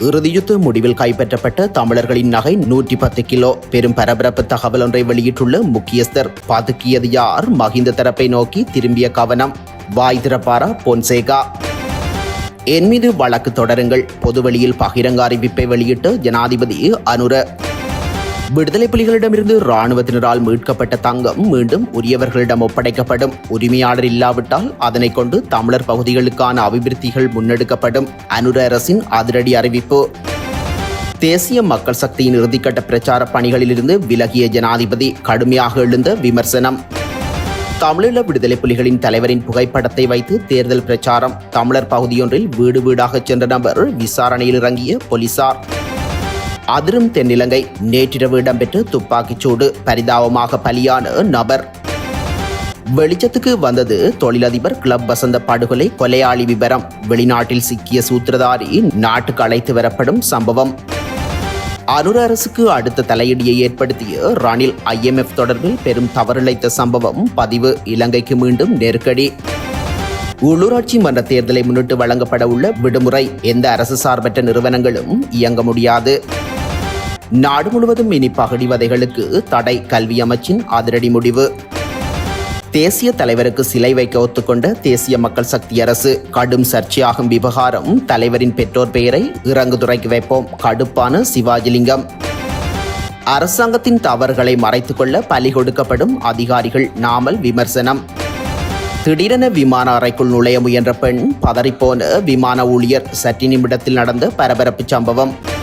இறுதியுத்த முடிவில் கைப்பற்றப்பட்ட தமிழர்களின் நகை நூற்றி பத்து கிலோ. பெரும் பரபரப்பு தகவல் ஒன்றை வெளியிட்டுள்ள முக்கியஸ்தர் பதுக்கியது யார்? மகிந்த தரப்பை நோக்கி திரும்பிய கவனம். வாய் திறப்பாரா பொன்சேகா? என் மீது வழக்கு தொடருங்கள். பொதுவெளியில் பகிரங்க அறிவிப்பை வெளியிட்ட ஜனாதிபதி அனுர. விடுதலை புலிகளிடமிருந்து இராணுவத்தினரால் மீட்கப்பட்ட தங்கம் மீண்டும் உரியவர்களிடம் ஒப்படைக்கப்படும். உரிமையாளர் இல்லாவிட்டால் அதனை கொண்டு தமிழர் பகுதிகளுக்கான அபிவிருத்திகள் முன்னெடுக்கப்படும் அனுர அரசின் அதிரடி அறிவிப்பு. தேசிய மக்கள் சக்தியின் இறுதிக்கட்ட பிரச்சார பணிகளிலிருந்து விலகிய ஜனாதிபதி கடுமையாக எழுந்த விமர்சனம். தமிழீழ விடுதலை புலிகளின் தலைவரின் புகைப்படத்தை வைத்து தேர்தல் பிரச்சாரம். தமிழர் பகுதியொன்றில் வீடு வீடாக சென்ற நபர் விசாரணையில் இறங்கிய போலீசார். அதிரும் தென்னிலங்கை. நேற்றிரவு இடம்பெற்ற துப்பாக்கிச்சூடு பரிதாபமாக பலியான நபர். வெளிச்சத்துக்கு வந்தது தொழிலதிபர் கிளப் வசந்த படுகொலை கொலையாளி விவரம் வெளிநாட்டில் சிக்கிய சூத்திரதாரி நாட்டுக்கு அழைத்து வரப்படும் சம்பவம். அனுர அரசுக்கு அடுத்த தலையீடியை ஏற்படுத்திய ரணில் ஐஎம்எஃப் தொடர்பில் பெரும் தவறிழைத்த சம்பவம் பதிவு. இலங்கைக்கு மீண்டும் நெருக்கடி. உள்ளூராட்சி மன்ற தேர்தலை முன்னிட்டு வழங்கப்பட உள்ள விடுமுறை. எந்த அரசு சார்பற்ற நிறுவனங்களும் இயங்க முடியாது. நாடு முழுவதும் இனி பகடிவதைகளுக்கு தடை கல்வி அமைச்சின் அதிரடி முடிவு. தேசிய தலைவருக்கு சிலை வைக்க ஒத்துக்கொண்ட தேசிய மக்கள் சக்தி அரசு கடும் சர்ச்சையாகும் விவகாரம் தலைவரின் பெற்றோர் பெயரை இறங்குதுறைக்கு வைப்போம் கடுப்பான சிவாஜிலிங்கம். அரசாங்கத்தின் தவறுகளை மறைத்துக் கொள்ள பலி கொடுக்கப்படும் அதிகாரிகள் நாமல் விமர்சனம். திடீரென விமான அறைக்குள் நுழைய முயன்ற பெண் பதறிப்போன விமான ஊழியர் சற்று நிமிடத்தில் நடந்த பரபரப்பு சம்பவம்.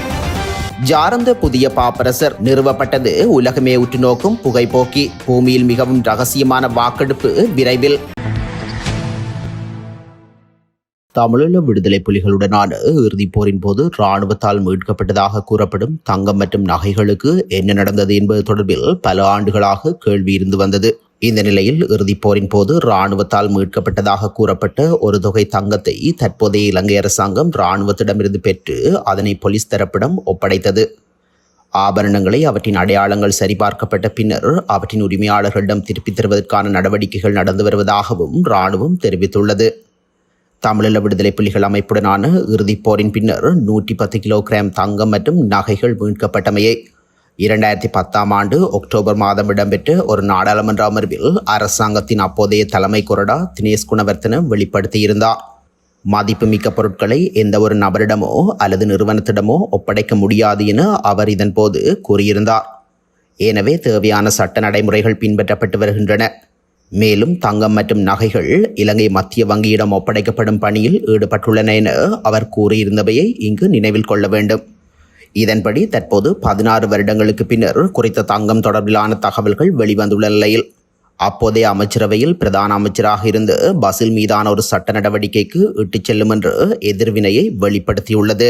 ஜாரந்த புதிய பாப்பரசர் நிறுவப்பட்டது. உலகமே உற்று நோக்கும் புகைப்போக்கி பூமியில் மிகவும் ரகசியமான வாக்கெடுப்பு விரைவில். தமிழீழ விடுதலை புலிகளுடனான இறுதிப் போரின் போது ராணுவத்தால் மீட்கப்பட்டதாக கூறப்படும் தங்கம் மற்றும் நகைகளுக்கு என்ன நடந்தது என்பது தொடர்பில் பல ஆண்டுகளாக கேள்வி இருந்து வந்தது. இந்த நிலையில் இறுதிப் போரின் போது இராணுவத்தால் மீட்கப்பட்டதாக கூறப்பட்ட ஒரு தொகை தங்கத்தை தற்போதைய இலங்கை அரசாங்கம் இராணுவத்திடமிருந்து பெற்று அதனை போலீஸ் தரப்பிடம் ஒப்படைத்தது. ஆபரணங்களை அவற்றின் அடையாளங்கள் சரிபார்க்கப்பட்ட பின்னர் அவற்றின் உரிமையாளர்களிடம் திருப்பித் தருவதற்கான நடவடிக்கைகள் நடந்து வருவதாகவும் இராணுவம் தெரிவித்துள்ளது. தமிழீழ விடுதலை புலிகள் அமைப்புடனான இறுதிப் போரின் பின்னர் நூற்றி பத்து கிலோகிராம் தங்கம் மற்றும் நகைகள் மீட்கப்பட்டமையை இரண்டாயிரத்தி பத்தாம் ஆண்டு அக்டோபர் மாதம் இடம்பெற்ற ஒரு நாடாளுமன்ற அமர்வில் அரசாங்கத்தின் அப்போதைய தலைமை கொறடா தினேஷ் குணவர்த்தன வெளிப்படுத்தியிருந்தார். மதிப்புமிக்க பொருட்களை எந்த ஒரு நபரிடமோ அல்லது நிறுவனத்திடமோ ஒப்படைக்க முடியாது என அவர் இதன்போது கூறியிருந்தார். எனவே தேவையான சட்ட நடைமுறைகள் பின்பற்றப்பட்டு வருகின்றன. மேலும் தங்கம் மற்றும் நகைகள் இலங்கை மத்திய வங்கியிடம் ஒப்படைக்கப்படும் பணியில் ஈடுபட்டுள்ளன என அவர் கூறியிருந்தவையை இங்கு நினைவில் கொள்ள வேண்டும். இதன்படி தற்போது பதினாறு வருடங்களுக்கு பின்னர் குறித்த தங்கம் தொடர்பிலான தகவல்கள் வெளிவந்துள்ள நிலையில் அப்போதைய அமைச்சரவையில் பிரதான அமைச்சராக இருந்து பசில் மீதான ஒரு சட்ட நடவடிக்கைக்கு இட்டுச் செல்லும் என்று எதிர்வினையை வெளிப்படுத்தியுள்ளது.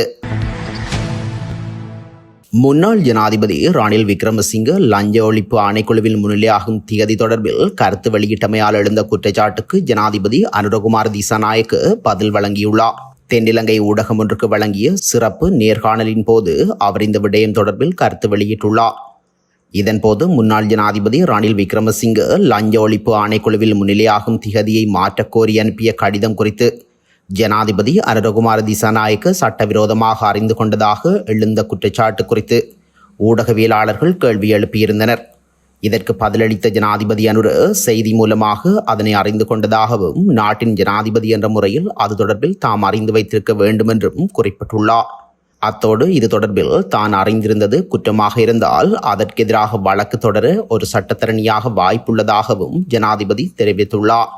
முன்னாள் ஜனாதிபதி ரணில் விக்ரமசிங்க லஞ்ச ஒழிப்பு ஆணைக்குழுவில் முன்னிலையாகும் திகதி தொடர்பில் கருத்து வெளியிட்டமையால் எழுந்த குற்றச்சாட்டுக்கு ஜனாதிபதி அனுரகுமார் திசாநாயக்கு பதில் வழங்கியுள்ளார். தென்னிலங்கை ஊடகம் ஒன்றுக்கு வழங்கிய சிறப்பு நேர்காணலின் போது அவர் இந்த விடயம் தொடர்பில் கருத்து வெளியிட்டுள்ளார். இதன்போது முன்னாள் ஜனாதிபதி ரணில் விக்ரமசிங்க லஞ்ச ஒழிப்பு ஆணைக்குழுவில் முன்னிலையாகும் திகதியை மாற்றக்கோரி அனுப்பிய கடிதம் குறித்து ஜனாதிபதி அரகுமார திசாநாயக்க சட்டவிரோதமாக அறிந்து கொண்டதாக எழுந்த குற்றச்சாட்டு குறித்து ஊடகவியலாளர்கள் கேள்வி எழுப்பியிருந்தனர். இதற்கு பதிலளித்த ஜனாதிபதி அனுர செய்தி மூலமாக அதனை அறிந்து கொண்டதாகவும் நாட்டின் ஜனாதிபதி என்ற முறையில் அது தொடர்பில் தாம் அறிந்து வைத்திருக்க வேண்டும் என்றும் குறிப்பிட்டுள்ளார். அத்தோடு இது தொடர்பில் தான் அறிந்திருந்தது குற்றமாக இருந்தால் அதற்கெதிராக வழக்கு தொடர ஒரு சட்டத்தரணியாக வாய்ப்புள்ளதாகவும் ஜனாதிபதி தெரிவித்துள்ளார்.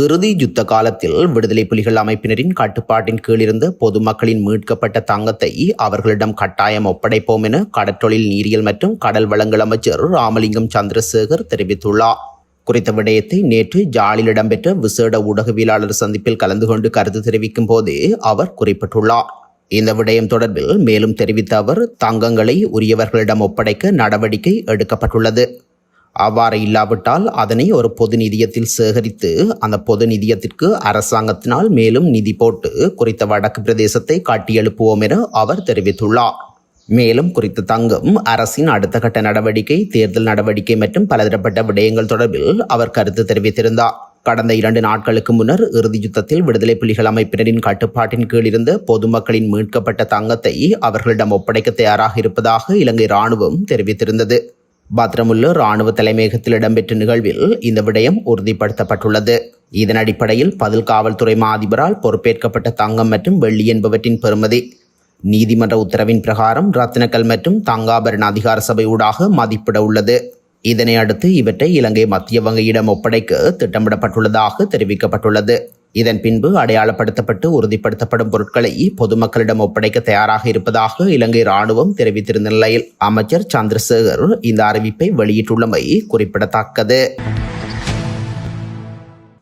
இறுதி யுத்த காலத்தில் விடுதலை புலிகள் அமைப்பினரின் கட்டுப்பாட்டின் கீழிருந்து பொதுமக்களின் மீட்கப்பட்ட தங்கத்தை அவர்களிடம் கட்டாயம் ஒப்படைப்போம் என கடற்றொழில் நீரியல் மற்றும் கடல் வளங்கள் அமைச்சர் ராமலிங்கம் சந்திரசேகர் தெரிவித்துள்ளார். குறித்த விடயத்தை நேற்று ஜாலில் இடம்பெற்ற விசேட ஊடகவியலாளர் சந்திப்பில் கலந்து கொண்டு கருத்து தெரிவிக்கும் போதே அவர் குறிப்பிட்டுள்ளார். இந்த விடயம் தொடர்பில் மேலும் தெரிவித்த அவர் தங்கங்களை உரியவர்களிடம் ஒப்படைக்க நடவடிக்கை எடுக்கப்பட்டுள்ளது. அவ்வாறு இல்லாவிட்டால் அதனை ஒரு பொது நிதியத்தில் சேகரித்து அந்த பொது நிதியத்திற்கு அரசாங்கத்தினால் மேலும் நிதி போட்டு குறித்த வடக்கு பிரதேசத்தை காட்டியெழுப்புவோம் என அவர் தெரிவித்துள்ளார். மேலும் குறித்த தங்கம் அரசின் அடுத்த கட்ட நடவடிக்கை தேர்தல் நடவடிக்கை மற்றும் பலதரப்பட்ட விடயங்கள் தொடர்பில் அவர் கருத்து தெரிவித்திருந்தார். கடந்த இரண்டு நாட்களுக்கு முன்னர் இறுதி யுத்தத்தில் விடுதலை புலிகள் அமைப்பினரின் கட்டுப்பாட்டின் கீழ் இருந்த பொதுமக்களின் மீட்கப்பட்ட தங்கத்தை அவர்களிடம் ஒப்படைக்க தயாராக இருப்பதாக இலங்கை ராணுவம் தெரிவித்திருந்தது. பத்ரமுல்ல ராணுவ தலைமையகத்தில் இடம்பெற்ற நிகழ்வில் இந்த விடயம் உறுதிப்படுத்தப்பட்டுள்ளது. இதன் அடிப்படையில் பதில் காவல்துறை மாதிபரால் பொறுப்பேற்கப்பட்ட தங்கம் மற்றும் வெள்ளி என்பவற்றின் பெறுமதி. நீதிமன்ற உத்தரவின் பிரகாரம் ரத்தினக்கல் மற்றும் தங்காபரண அதிகார சபை ஊடாக மதிப்பிட உள்ளது. இதனை அடுத்து இவற்றை இலங்கை மத்திய வங்கியிடம் ஒப்படைக்க திட்டமிடப்பட்டுள்ளதாக தெரிவிக்கப்பட்டுள்ளது. இதன் பின்பு அடையாளப்படுத்தப்பட்டு உறுதிப்படுத்தப்படும் பொருட்களை பொதுமக்களிடம் ஒப்படைக்க தயாராக இருப்பதாக இலங்கை ராணுவம் தெரிவித்திருந்த நிலையில் அமைச்சர் சந்திரசேகர் இந்த அறிவிப்பை வெளியிட்டுள்ளமை குறிப்பிடத்தக்கது.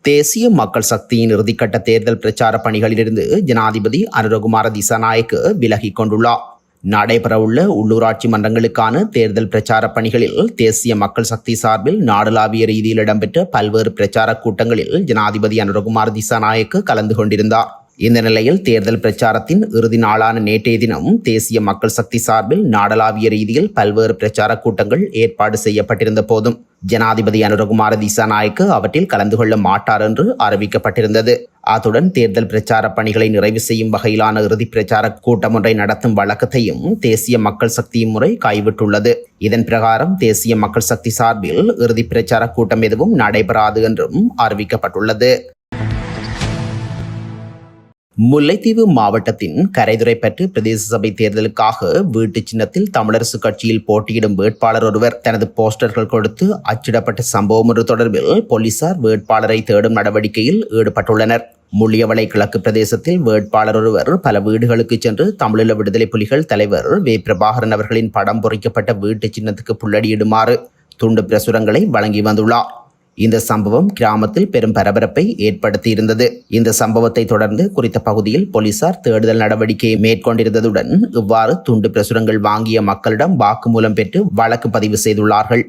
தேசிய மக்கள் சக்தியின் இறுதிக்கட்ட தேர்தல் பிரச்சார பணிகளிலிருந்து ஜனாதிபதி அனுரகுமார திசாநாயக்கு விலகிக் கொண்டுள்ளார். நடைபெறவுள்ள உள்ளூராட்சி மன்றங்களுக்கான தேர்தல் பிரச்சார பணிகளில் தேசிய மக்கள் சக்தி சார்பில் நாடளாவிய ரீதியில் இடம்பெற்ற பல்வேறு பிரச்சார கூட்டங்களில் ஜனாதிபதி அனுரகுமார் திசாநாயக்கு கலந்து கொண்டிருந்தார். இந்த நிலையில் தேர்தல் பிரச்சாரத்தின் இறுதி நாளான நேற்றைய தினம் தேசிய மக்கள் சக்தி சார்பில் நாடளாவிய ரீதியில் பல்வேறு பிரச்சார கூட்டங்கள் ஏற்பாடு செய்யப்பட்டிருந்த போதும் ஜனாதிபதி அனுரகுமார திசாநாயக்கு அவற்றில் கலந்து கொள்ள மாட்டார் என்று அறிவிக்கப்பட்டிருந்தது. அத்துடன் தேர்தல் பிரச்சார பணிகளை நிறைவு செய்யும் வகையிலான இறுதி பிரச்சார கூட்டம் ஒன்றை நடத்தும் வழக்கத்தையும் தேசிய மக்கள் சக்தி முறை கைவிட்டுள்ளது. இதன் பிரகாரம் தேசிய மக்கள் சக்தி சார்பில் இறுதி பிரச்சார கூட்டம் எதுவும் நடைபெறாது என்றும் அறிவிக்கப்பட்டுள்ளது. முல்லைத்தீவு மாவட்டத்தின் கரைதுரைப்பற்று பிரதேச சபை தேர்தலுக்காக வீட்டு சின்னத்தில் தமிழரசு கட்சியில் போட்டியிடும் வேட்பாளர் ஒருவர். தனது போஸ்டர்கள் கொடுத்து அச்சிடப்பட்ட சம்பவம் ஒன்று தொடர்பில் போலீசார் வேட்பாளரை தேடும் நடவடிக்கையில் ஈடுபட்டுள்ளனர். முள்ளியவளை கிழக்கு பிரதேசத்தில் வேட்பாளர் ஒருவர் பல வீடுகளுக்கு சென்று தமிழீழ விடுதலை புலிகள் தலைவர் வே. பிரபாகரன் அவர்களின் படம் பொறிக்கப்பட்ட வீட்டு சின்னத்துக்கு புள்ளடியிடுமாறு துண்டு பிரசுரங்களை வழங்கி வந்துள்ளார். இந்த சம்பவம் கிராமத்தில் பெரும் பரபரப்பை ஏற்படுத்தியிருந்தது. இந்த சம்பவத்தை தொடர்ந்து குறித்த பகுதியில் போலீசார் தேடுதல் நடவடிக்கையை மேற்கொண்டிருந்ததுடன் இவ்வாறு துண்டு பிரசுரங்கள் வாங்கிய மக்களிடம் வாக்குமூலம் பெற்று வழக்கு பதிவு செய்துள்ளார்கள்.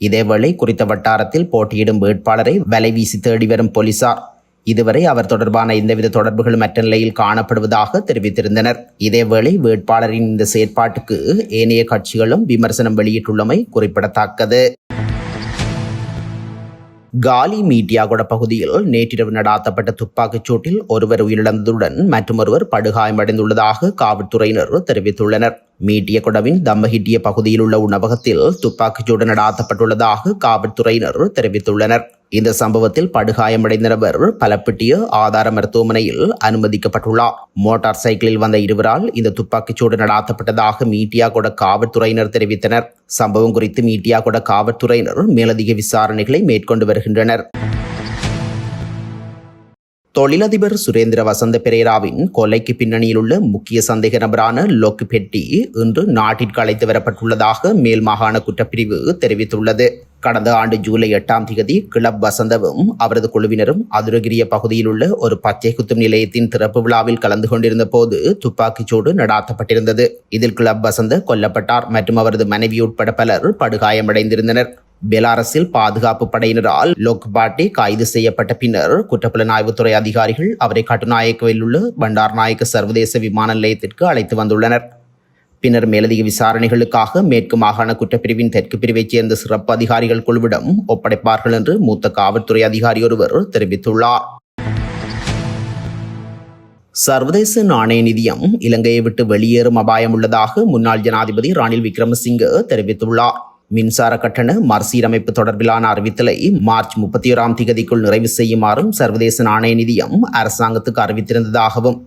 இதேவேளை குறித்த வட்டாரத்தில் போட்டியிடும் வேட்பாளரை வலை வீசி தேடி வரும் போலீசார். இதுவரை அவர் தொடர்பான எந்தவித தொடர்புகளும் மற்ற நிலையில் காணப்படுவதாக தெரிவித்திருந்தனர். இதேவேளை வேட்பாளரின் இந்த செயற்பாட்டுக்கு ஏனைய கட்சிகளும் விமர்சனம் வெளியிட்டுள்ளமை குறிப்பிடத்தக்கது. காலி மீட்டியாகுட பகுதியில் நேற்றிரவு நடாத்தப்பட்ட துப்பாக்கிச் சூட்டில் ஒருவர் உயிரிழந்ததுடன் மற்றொருவர் படுகாயமடைந்துள்ளதாக காவல்துறையினர் தெரிவித்துள்ளனர். மீட்டியகுடவின் தம்மஹிட்டிய பகுதியில் உள்ள உணவகத்தில் துப்பாக்கிச்சூடு நடாத்தப்பட்டுள்ளதாக காவல்துறையினர் தெரிவித்துள்ளனர். இந்த சம்பவத்தில் படுகாயமடைந்த நபர் பலப்பட்டிய ஆதார மருத்துவமனையில் அனுமதிக்கப்பட்டுள்ளார் மோட்டார் சைக்கிளில் வந்த இருவரால் இந்த துப்பாக்கிச்சூடு நடாத்தப்பட்டதாக மீட்டியாகுட காவல்துறையினர் தெரிவித்தனர். சம்பவம் குறித்து மீட்டியாகுட காவல்துறையினர் மேலதிக விசாரணைகளை மேற்கொண்டு வருகின்றனர். தொழிலதிபர் சுரேந்திர வசந்த பெரேராவின் கொலைக்கு பின்னணியில் உள்ள முக்கிய சந்தேக நபரான லோக் பெட்டி இன்று நாட்டிற்கு அழைத்து வரப்பட்டுள்ளதாக மேல் மாகாண குற்றப்பிரிவு தெரிவித்துள்ளது. கடந்த ஆண்டு ஜூலை எட்டாம் தேதி கிளப் வசந்தவும் அவரது குழுவினரும் அதுரகிரிய பகுதியில் உள்ள ஒரு பச்சை குத்தும் நிலையத்தின் திறப்பு விழாவில் கலந்து கொண்டிருந்த போது துப்பாக்கிச்சூடு நடாத்தப்பட்டிருந்தது. இதில் கிளப் வசந்த கொல்லப்பட்டார் மற்றும் அவரது மனைவி உட்பட பலர் படுகாயமடைந்திருந்தனர். பெலாரஸில் பாதுகாப்பு படையினரால் லோக்பாட்டி கைது செய்யப்பட்ட பின்னர் குற்றப்புலனாய்வுத்துறை அதிகாரிகள் அவரை கட்டுநாயக்கவில் உள்ள பண்டார் நாயக்க சர்வதேச விமான நிலையத்திற்கு அழைத்து வந்துள்ளனர். பின்னர் மேலதிக விசாரணைகளுக்காக மேற்கு மாகாண குற்றப்பிரிவின் தெற்கு பிரிவைச் சேர்ந்த சிறப்பு அதிகாரிகள் குழுவிடம் ஒப்படைப்பார்கள் என்று மூத்த காவல்துறை அதிகாரி ஒருவர் தெரிவித்துள்ளார். சர்வதேச நாணய நிதியம் இலங்கையை விட்டு வெளியேறும் அபாயம் உள்ளதாக முன்னாள் ஜனாதிபதி ரணில் விக்ரமசிங்க தெரிவித்துள்ளார். மின்சார கட்டண மறுசீரமைப்பு தொடர்பிலான அறிவித்தலை மார்ச் முப்பத்தி ஓராம் திகதிக்குள் நிறைவு செய்யுமாறும் சர்வதேச நாணய நிதியம் அரசாங்கத்துக்கு அறிவித்திருந்ததாகவும்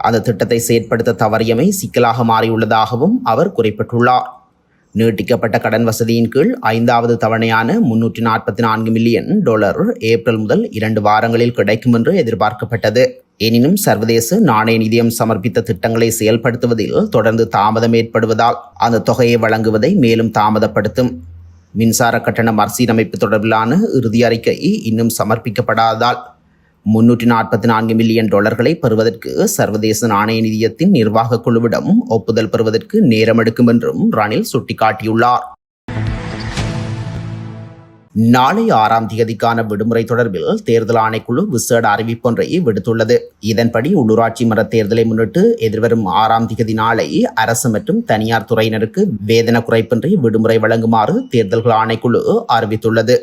அந்த திட்டத்தை செயற்படுத்த தவறியமை சிக்கலாக மாறியுள்ளதாகவும் அவர் குறிப்பிட்டுள்ளார். நீட்டிக்கப்பட்ட கடன் வசதியின் கீழ் ஐந்தாவது தவணையான முன்னூற்றி நாற்பத்தி நான்கு மில்லியன் டாலர் ஏப்ரல் முதல் இரண்டு வாரங்களில் கிடைக்கும் என்று எதிர்பார்க்கப்பட்டது. எனினும் சர்வதேச நாணய நிதியம் சமர்ப்பித்த திட்டங்களை செயல்படுத்துவதில் தொடர்ந்து தாமதம் ஏற்படுவதால் அந்த தொகையை வழங்குவதை மேலும் தாமதப்படுத்தும். மின்சார கட்டண மறுசீரமைப்பு தொடர்பிலான இறுதி அறிக்கை இன்னும் சமர்ப்பிக்கப்படாததால் முன்னூற்றி நாற்பத்தி நான்கு மில்லியன் டாலர்களை பெறுவதற்கு சர்வதேச நாணய நிதியத்தின் நிர்வாக குழுவிடம் ஒப்புதல் பெறுவதற்கு நேரம் எடுக்கும் என்றும் ரணில் சுட்டிக்காட்டியுள்ளார். நாளை ஆறாம் தேதிக்கான விடுமுறை தொடர்பில் தேர்தல் ஆணைக்குழு விசேட அறிவிப்பொன்றை விடுத்துள்ளது. இதன்படி உள்ளூராட்சி மன்ற தேர்தலை முன்னிட்டு எதிர்வரும் ஆறாம் தேதி நாளை அரசு மற்றும் தனியார் துறையினருக்கு வேதன குறைப்பின்றி விடுமுறை வழங்குமாறு தேர்தல்கள் ஆணைக்குழு அறிவித்துள்ளது.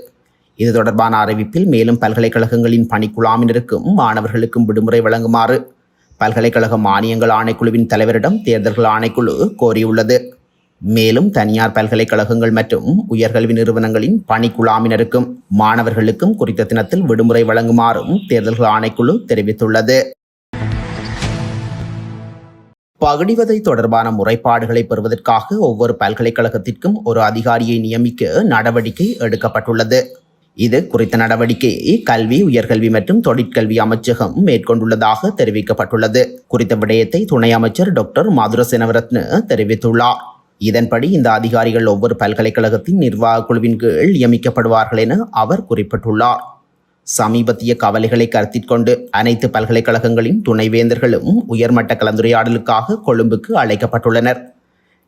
இது தொடர்பான அறிவிப்பில் மேலும் பல்கலைக்கழகங்களின் பணிக்குழாமினருக்கும் மாணவர்களுக்கும் விடுமுறை வழங்குமாறு பல்கலைக்கழக மானியங்கள் ஆணைக்குழுவின் தலைவரிடம் தேர்தல்கள் ஆணைக்குழு கோரியுள்ளது. மேலும் தனியார் பல்கலைக்கழகங்கள் மற்றும் உயர்கல்வி நிறுவனங்களின் பணிக்குழாமினருக்கும் மாணவர்களுக்கும் குறித்த தினத்தில் விடுமுறை வழங்குமாறும் தேர்தல்கள் ஆணைக்குழு தெரிவித்துள்ளது. பகுடிவதை தொடர்பான முறைப்பாடுகளை பெறுவதற்காக ஒவ்வொரு பல்கலைக்கழகத்திற்கும் ஒரு அதிகாரியை நியமிக்க நடவடிக்கை எடுக்கப்பட்டுள்ளது. இது குறித்த நடவடிக்கையை கல்வி உயர்கல்வி மற்றும் தொழிற்கல்வி அமைச்சகம் மேற்கொண்டுள்ளதாக தெரிவிக்கப்பட்டுள்ளது. குறித்த விடயத்தை துணை அமைச்சர் டாக்டர் மதுர செனவரத்ன தெரிவித்துள்ளார். இதன்படி இந்த அதிகாரிகள் ஒவ்வொரு பல்கலைக்கழகத்தின் நிர்வாக குழுவின் கீழ் நியமிக்கப்படுவார்கள் என அவர் குறிப்பிட்டுள்ளார். சமீபத்திய கவலைகளை கருத்தில் கொண்டு அனைத்து பல்கலைக்கழகங்களின் துணைவேந்தர்களும் உயர்மட்ட கலந்துரையாடலுக்காக கொழும்புக்கு அழைக்கப்பட்டுள்ளனர்.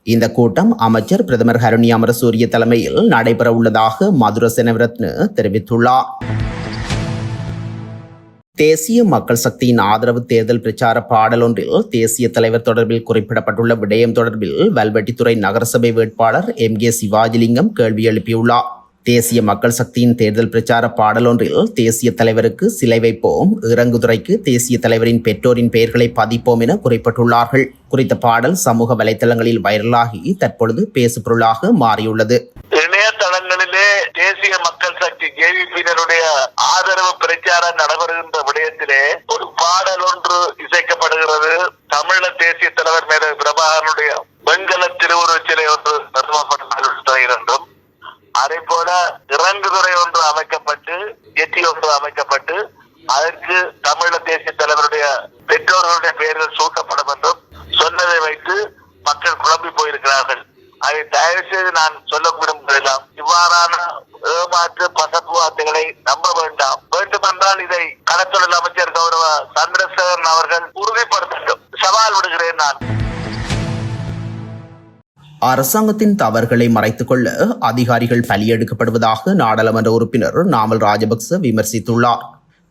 இந்த கூட்டம் அமைச்சர் பிரதமர் ஹருணி அமரசூரிய தலைமையில் நடைபெறவுள்ளதாக மதுர செனவிரத்ன தெரிவித்துள்ளார். தேசிய மக்கள் சக்தியின் ஆதரவு தேர்தல் பிரச்சார பாடல் ஒன்றில் தேசிய தலைவர் தொடர்பில் குறிப்பிடப்பட்டுள்ள விடயம் தொடர்பில் வல்வெட்டித்துறை நகரசபை வேட்பாளர் எம் கே சிவாஜிலிங்கம் கேள்வி எழுப்பியுள்ளார். தேசிய மக்கள் சக்தியின் தேர்தல் பிரச்சார பாடல் ஒன்றில் தேசிய தலைவருக்கு சிலை வைப்போம் இறங்குதுறைக்கு தேசிய தலைவரின் பெற்றோரின் பெயர்களை பதிப்போம் என குறிப்பிட்டுள்ளார்கள். குறித்த பாடல் சமூக வலைதளங்களில் வைரலாகி தற்பொழுது பேசுபொருளாக மாறியுள்ளது. தேசிய மக்கள் சக்தி ஜேவிபியினருடைய ஆதரவு பிரச்சாரம் நடைபெறுகின்ற விடயத்திலே ஒரு பாடல் ஒன்று இசைக்கப்படுகிறது. தமிழ தேசிய தலைவர் மேல பிரபாகரனுடைய வெண்கல திருவுருவச் சிலை ஒன்று நிறுவப்பட்டு என்றும் அதே போல இறங்குதுறை ஒன்று அமைக்கப்பட்டு எட்டி ஒன்று அமைக்கப்பட்டு அதற்கு தமிழ தேசிய தலைவருடைய பெற்றோர்களுடைய பெயர்கள் சூட்டப்படும் என்றும் சொன்னதை வைத்து மக்கள் குழம்பி போயிருக்கிறார்கள். அதை தயவு செய்து நான் சொல்ல விரும்புகிறேன் இவ்வாறான ஏமாற்று பசப்பு நம்ப வேண்டாம். வேண்டுமென்றால் இதை கடத்தொழில் அமைச்சர் கௌரவ சந்திரசேகரன் அவர்கள் உறுதிப்படுத்தட்டும் சவால் விடுகிறேன் நான். அரசாங்கத்தின் தவறுகளை மறைத்துக் கொள்ள அதிகாரிகள் பலியெடுக்கப்படுவதாக நாடாளுமன்ற உறுப்பினர் நாமல் ராஜபக்ச விமர்சித்துள்ளார்.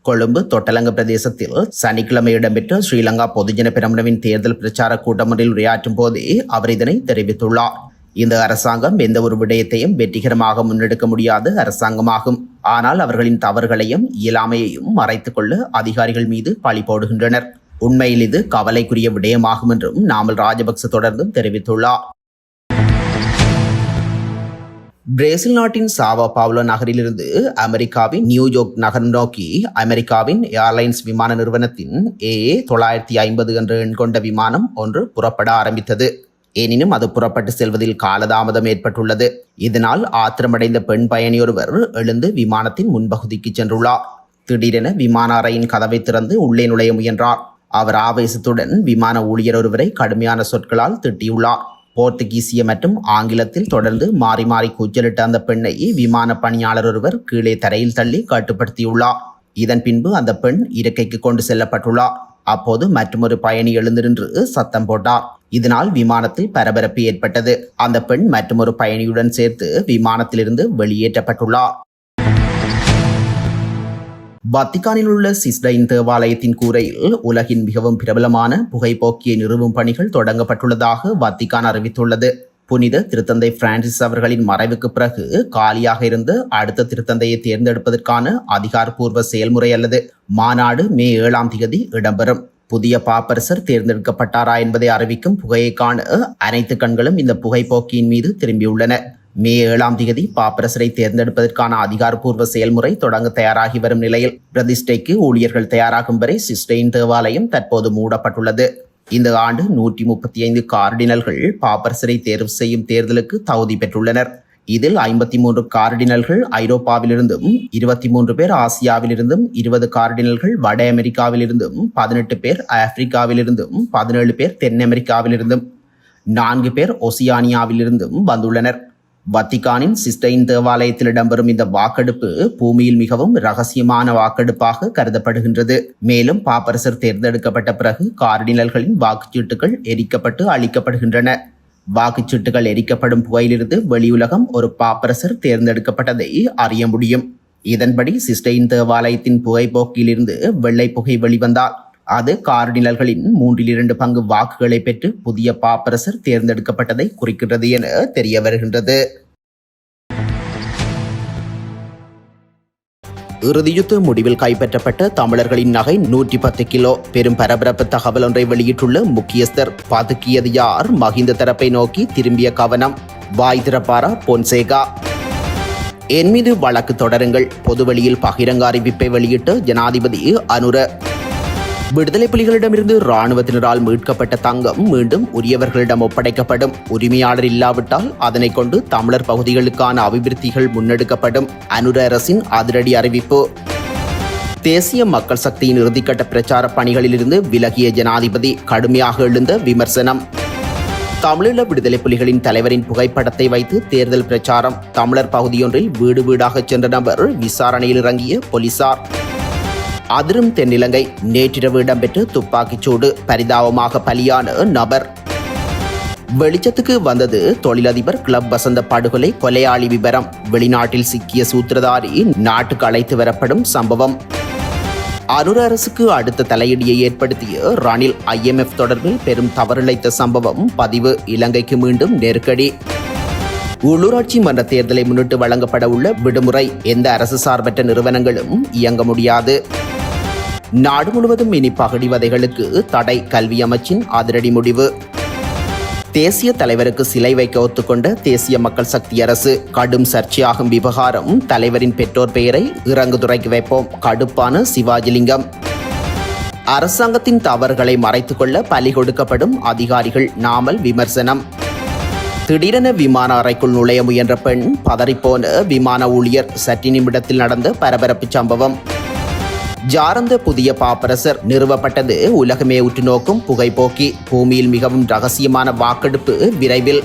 கொழும்பு தொட்டலங்க பிரதேசத்தில் சனிக்கிழமை இடம்பெற்ற ஸ்ரீலங்கா பொதுஜன பிரமுனவின் தேர்தல் பிரச்சார கூட்டம் ஒன்றில் உரையாற்றும் போதே அவர் இதனை தெரிவித்துள்ளார். இந்த அரசாங்கம் எந்த ஒரு விடயத்தையும் வெற்றிகரமாக முன்னெடுக்க முடியாத அரசாங்கமாகும். ஆனால் அவர்களின் தவறுகளையும் இயலாமையையும் மறைத்துக் கொள்ள அதிகாரிகள் மீது பழி போடுகின்றனர். உண்மையில் இது கவலைக்குரிய விடயமாகும் என்றும் நாமல் ராஜபக்ச தொடர்ந்தும் தெரிவித்துள்ளார். பிரேசில் நாட்டின் சாவா பாவ்லோ நகரிலிருந்து அமெரிக்காவின் நியூயார்க் நகர் நோக்கி அமெரிக்காவின் ஏர்லைன்ஸ் விமான நிறுவனத்தின் ஏ தொள்ளாயிரத்தி ஐம்பது என்ற எண் கொண்ட விமானம் ஒன்று புறப்பட ஆரம்பித்தது. எனினும் அது புறப்பட்டு செல்வதில் காலதாமதம் ஏற்பட்டுள்ளது. இதனால் ஆத்திரமடைந்த பெண் பயணியொருவர் எழுந்து விமானத்தின் முன்பகுதிக்கு சென்றுள்ளார். திடீரென விமான அறையின் கதவை திறந்து உள்ளே நுழைய முயன்றார். அவர் ஆவேசத்துடன் விமான ஊழியர் ஒருவரை கடுமையான சொற்களால் திட்டியுள்ளார். போர்த்துகீசிய மற்றும் ஆங்கிலத்தில் தொடர்ந்து மாறி மாறி கூச்சலிட்ட அந்த பெண்ணை விமான பணியாளர் ஒருவர் கீழே தரையில் தள்ளி கட்டுப்படுத்தியுள்ளார். இதன் பின்பு அந்த பெண் இருக்கைக்கு கொண்டு செல்லப்பட்டுள்ளார். அப்போது மற்றொரு பயணி எழுந்து நின்று சத்தம் போட்டார். இதனால் விமானத்தில் பரபரப்பு ஏற்பட்டது. அந்த பெண் மற்றொரு பயணியுடன் சேர்த்து விமானத்திலிருந்து வெளியேற்றப்பட்டுள்ளார். வத்திகானில் உள்ள சிஸ்டைன் தேவாலயத்தின் கூரையில் உலகின் மிகவும் பிரபலமான புகைப்போக்கியை நிறுவும் பணிகள் தொடங்கப்பட்டுள்ளதாக வத்திகான் அறிவித்துள்ளது. புனித திருத்தந்தை பிரான்சிஸ் அவர்களின் மறைவுக்கு பிறகு காலியாக இருந்து அடுத்த திருத்தந்தையை தேர்ந்தெடுப்பதற்கான அதிகாரப்பூர்வ செயல்முறை அல்லது மாநாடு மே ஏழாம் தேதி இடம்பெறும். புதிய பாப்பரசர் தேர்ந்தெடுக்கப்பட்டாரா என்பதை அறிவிக்கும் புகையை காண அனைத்து கண்களும் இந்த புகைப்போக்கியின் மீது திரும்பியுள்ளன. மே ஏழாம் தேதி பாப்பரசரை தேர்ந்தெடுப்பதற்கான அதிகாரப்பூர்வ செயல்முறை தொடங்க தயாராகி வரும் நிலையில் பிரதிஷ்டைக்கு ஊழியர்கள் தயாராகும் வரை சிஸ்டைன் தேவாலயம் தற்போது மூடப்பட்டுள்ளது. இந்த ஆண்டு நூற்றி முப்பத்தி ஐந்து கார்டினல்கள் பாப்பரசரை தேர்வு செய்யும் தேர்தலுக்கு தகுதி பெற்றுள்ளனர். இதில் ஐம்பத்தி மூன்று கார்டினல்கள் ஐரோப்பாவிலிருந்தும் இருபத்தி மூன்று பேர் ஆசியாவிலிருந்தும் இருபது கார்டினல்கள் வட அமெரிக்காவிலிருந்தும் பதினெட்டு பேர் ஆப்பிரிக்காவிலிருந்தும் பதினேழு பேர் தென் அமெரிக்காவிலிருந்தும் நான்கு பேர் ஒசியானியாவிலிருந்தும் வந்துள்ளனர். வத்திகானின் சிஸ்டைன் தேவாலயத்தில் இடம்பெறும் இந்த வாக்கெடுப்பு பூமியில் மிகவும் ரகசியமான வாக்கெடுப்பாக கருதப்படுகின்றது. மேலும் பாப்பரசர் தேர்ந்தெடுக்கப்பட்ட பிறகு கார்டினல்களின் வாக்குச்சீட்டுகள் எரிக்கப்பட்டு அளிக்கப்படுகின்றன வாக்குச்சீட்டுகள் எரிக்கப்படும் புகையிலிருந்து வெளியுலகம் ஒரு பாப்பரசர் தேர்ந்தெடுக்கப்பட்டதை அறிய முடியும். இதன்படி சிஸ்டைன் தேவாலயத்தின் புகைப்போக்கிலிருந்து வெள்ளை புகை வெளிவந்தால் அது கார்டினல்களின் மூன்றில் இரண்டு பங்கு வாக்குகளை பெற்று புதிய பாப்பரசர் தேர்ந்தெடுக்கப்பட்டதை குறிக்கிறது என தெரிய வருகின்றது. இறுதியுத்த முடிவில் கைப்பற்றப்பட்ட தமிழர்களின் நகை நூற்றி பத்து கிலோ. பெரும் பரபரப்பு தகவல் ஒன்றை வெளியிட்டுள்ள முக்கியஸ்தர் பதுக்கியது யார்? மஹிந்த தரப்பை நோக்கி திரும்பிய கவனம். வாய் திறப்பாரா? பொன்சேகா. என் மீது வழக்கு தொடருங்கள். பொதுவெளியில் பகிரங்க அறிவிப்பை வெளியிட்ட ஜனாதிபதி அனுர. விடுதலை புலிகளிடமிருந்து இராணுவத்தினரால் மீட்கப்பட்ட தங்கம் மீண்டும் உரியவர்களிடம் ஒப்படைக்கப்படும். உரிமையாளர் இல்லாவிட்டால் அதனை கொண்டு தமிழர் பகுதிகளுக்கான அபிவிருத்திகள் முன்னெடுக்கப்படும் அனுர அரசின் அதிரடி அறிவிப்பு. தேசிய மக்கள் சக்தியின் இறுதிக்கட்ட பிரச்சார பணிகளிலிருந்து விலகிய ஜனாதிபதி கடுமையாக எழுந்த விமர்சனம். தமிழீழ விடுதலை புலிகளின் தலைவரின் புகைப்படத்தை வைத்து தேர்தல் பிரச்சாரம். தமிழர் பகுதியொன்றில் வீடு வீடாக சென்ற நபர் விசாரணையில் இறங்கிய போலீசார். அதிரும் தென்னிலங்கை. நேற்றிரவு இடம்பெற்ற துப்பாக்கிச்சூடு பரிதாபமாக பலியான நபர். வெளிச்சத்துக்கு வந்தது தொழிலதிபர் கிளப் வசந்த படுகொலை கொலையாளி விவரம் வெளிநாட்டில் சிக்கிய சூத்திரதாரி நாட்டுக்கு அழைத்து வரப்படும் சம்பவம். அனுர அரசுக்கு அடுத்த தலையீடியை ஏற்படுத்திய ரணில் ஐஎம்எஃப் தொடர்பில் பெரும் தவறிழைத்த சம்பவம் பதிவு. இலங்கைக்கு மீண்டும் நெருக்கடி. உள்ளூராட்சி மன்ற தேர்தலை முன்னிட்டு வழங்கப்பட உள்ள விடுமுறை. எந்த அரசு சார்பற்ற நிறுவனங்களும் இயங்க முடியாது. நாடு முழுவதும் இனி பகடி வதைகளுக்கு தடை கல்வி அமைச்சின் அதிரடி முடிவு. தேசிய தலைவருக்கு சிலை வைக்க ஒத்துக்கொண்ட தேசிய மக்கள் சக்தி அரசு கடும் சர்ச்சையாகும் விவகாரம் தலைவரின் பெற்றோர் பெயரை இறங்குதுறைக்கு வைப்போம் கடுப்பான சிவாஜிலிங்கம். அரசாங்கத்தின் தவறுகளை மறைத்துக்கொள்ள பலி கொடுக்கப்படும் அதிகாரிகள் நாமல் விமர்சனம். திடீரென விமான அறைக்குள் நுழைய முயன்ற பெண் பதறிப்போன விமான ஊழியர் சற்று நிமிடத்தில் நடந்த பரபரப்பு சம்பவம். ஜாரந்த புதிய பாப்பரசர் நிறுவப்பட்டது. உலகமே உற்று நோக்கும் புகைப்போக்கி பூமியில் மிகவும் ரகசியமான வாக்கெடுப்பு விரைவில்.